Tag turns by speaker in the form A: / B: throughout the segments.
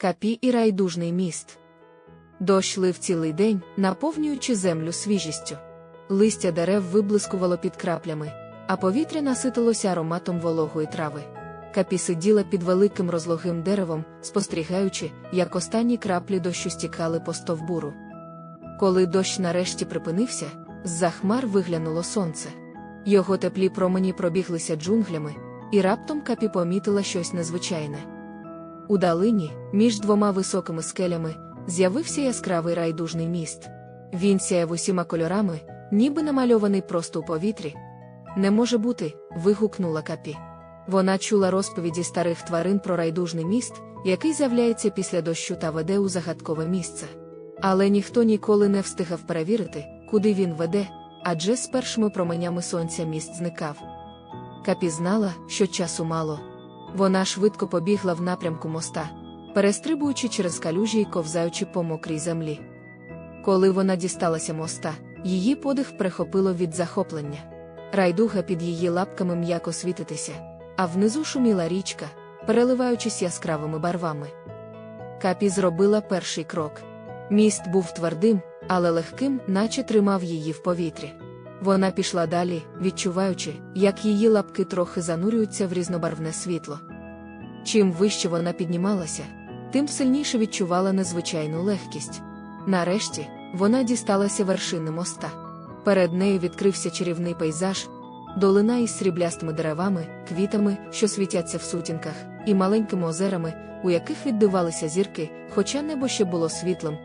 A: Капі і райдужний міст. Дощ лив цілий день, наповнюючи землю свіжістю. Листя дерев виблискувало під краплями, а повітря наситилося ароматом вологої трави. Капі сиділа під великим розлогим деревом, спостерігаючи, як останні краплі дощу стікали по стовбуру. Коли дощ нарешті припинився, з-за хмар виглянуло сонце. Його теплі промені пробіглися джунглями, і раптом Капі помітила щось незвичайне. У далині, між двома високими скелями, з'явився яскравий райдужний міст. Він сяяв усіма кольорами, ніби намальований просто у повітрі. Не може бути. вигукнула Капі. Вона чула розповіді старих тварин про райдужний міст, який з'являється після дощу та веде у загадкове місце. Але ніхто ніколи не встигав перевірити, куди він веде, адже з першими променями сонця міст зникав. Капі знала, що часу мало. Вона швидко побігла в напрямку моста, перестрибуючи через калюжі й ковзаючи по мокрій землі. Коли вона дісталася моста, її подих прихопило від захоплення. Райдуга під її лапками м'яко світитися, а внизу шуміла річка, переливаючись яскравими барвами. Капі зробила перший крок. Міст був твердим, але легким, наче тримав її в повітрі. Вона пішла далі, відчуваючи, як її лапки трохи занурюються в різнобарвне світло. Чим вище вона піднімалася, тим сильніше відчувала незвичайну легкість. Нарешті, вона дісталася вершини моста. Перед нею відкрився чарівний пейзаж, долина із сріблястими деревами, квітами, що світяться в сутінках, і маленькими озерами, у яких відбивалися зірки, хоча небо ще було світлим.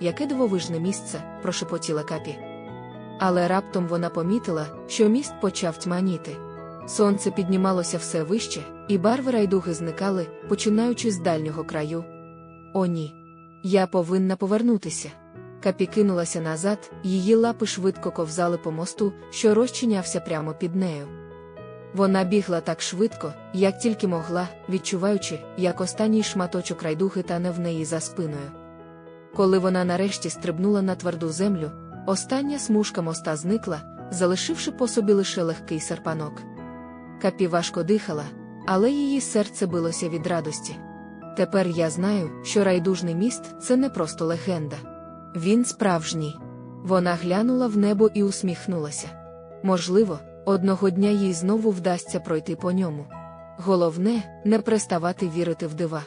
A: Яке дивовижне місце, прошепотіла капі. Але раптом вона помітила, що міст почав тьманіти. Сонце піднімалося все вище, і барви райдуги зникали, починаючи з дальнього краю. О, ні. Я повинна повернутися. Капі кинулася назад, її лапи швидко ковзали по мосту, що розчинявся прямо під нею. Вона бігла так швидко, як тільки могла, відчуваючи, як останній шматочок райдуги тане в неї за спиною. Коли вона нарешті стрибнула на тверду землю, остання смужка моста зникла, залишивши по собі лише легкий серпанок. Капі важко дихала, але її серце билося від радості. Тепер я знаю, що райдужний міст це не просто легенда. Він справжній. Вона глянула в небо і усміхнулася. Можливо, одного дня їй знову вдасться пройти по ньому. Головне, не переставати вірити в дива.